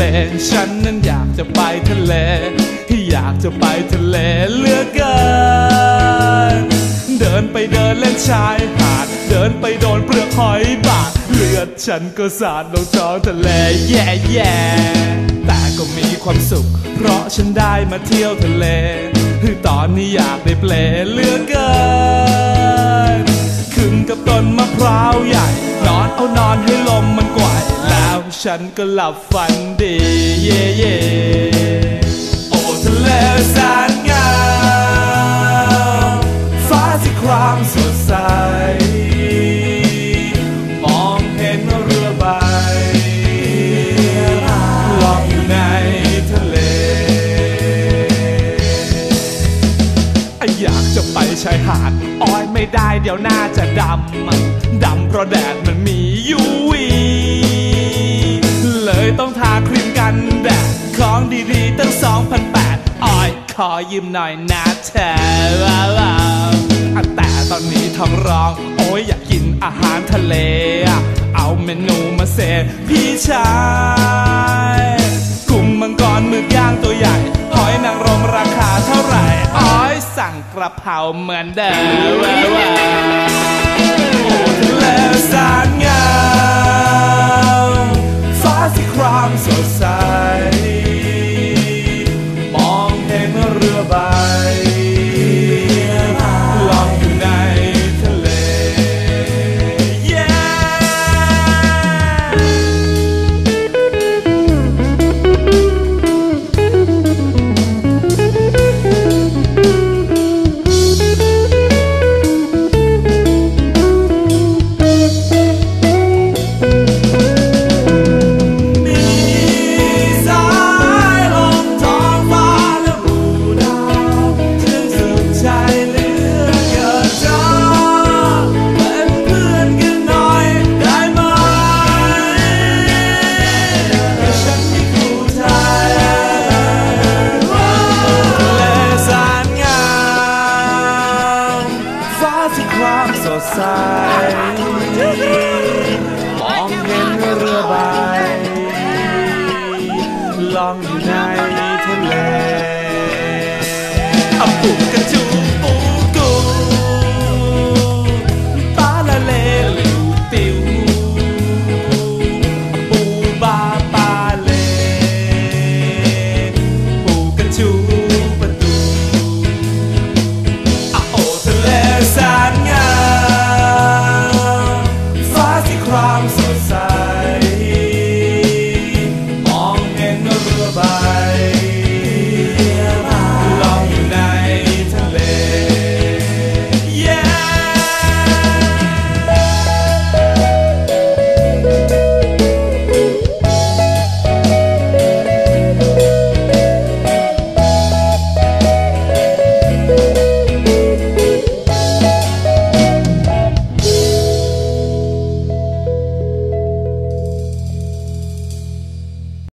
ล ฉันนั้นอยากจะไปทะเล ที่อยากจะไปทะเลเลือกเกิน เดินไปเดินเล่นชายหาด เดินไปโดนเปลือกหอยบาด เลือดฉันก็สาดลงท้องทะเลแย่แย่แต่ก็มีความสุข เพราะฉันได้มาเที่ยวทะเล คือตอนนี้อยากได้เปลเลือกเกิน ขึ้นกับต้นมะพร้าวใหญ่ นอนเอานอนให้ ฉันก็หลับฝันดี เย่เย่โอ้ทะเลแสนงามฟ้าที่ครามสดใส มองเห็นเรือใบลอยอยู่ในทะเล อยากจะไปชายหาดอ้อยไม่ได้เดี๋ยวหน้าจะดำ ดำเพราะแดดมันมีอยูวีเลย 2,008อ้อยขอยืมหน่อยนะเธอว้าวว้าวแต่ตอนนี้ท้องร้อง โอ้ยอยากกินอาหารทะเล เอาเมนูมาเสพพี่ชายกุ้งมังกรหมึกย่างตัวใหญ่ หอยนางรมราคาเท่าไหร่อ้อยสั่งกระเพราเหมือนเดิมว้าวว้าวโอ้ทะเลแสนงามฟ้าสีครามส ความสดใส มองเห็นเรือใบล่องอยู่ในทะเลอับปุกกระจุ